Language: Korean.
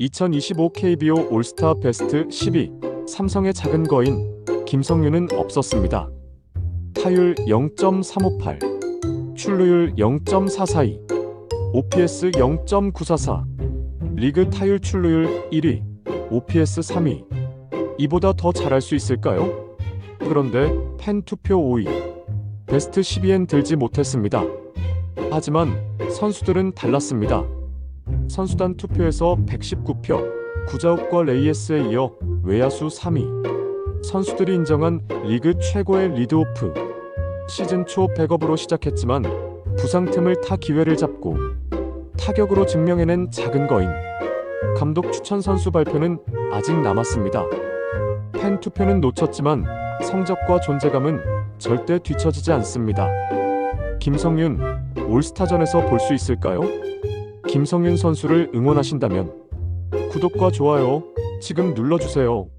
2025 KBO 올스타 베스트 12 삼성의 작은 거인 김성윤은 없었습니다. 타율 0.358, 출루율 0.442, OPS 0.944, 리그 타율 출루율 1위, OPS 3위. 이보다 더 잘할 수 있을까요? 그런데 팬 투표 5위, 베스트 12엔 들지 못했습니다. 하지만 선수들은 달랐습니다. 선수단 투표에서 119표, 구자욱과 레이에스에 이어 외야수 3위. 선수들이 인정한 리그 최고의 리드오프. 시즌 초 백업으로 시작했지만 부상 틈을 타 기회를 잡고 타격으로 증명해낸 작은 거인. 감독 추천 선수 발표는 아직 남았습니다. 팬 투표는 놓쳤지만 성적과 존재감은 절대 뒤처지지 않습니다. 김성윤 올스타전에서 볼 수 있을까요? 김성윤 선수를 응원하신다면 구독과 좋아요 지금 눌러주세요.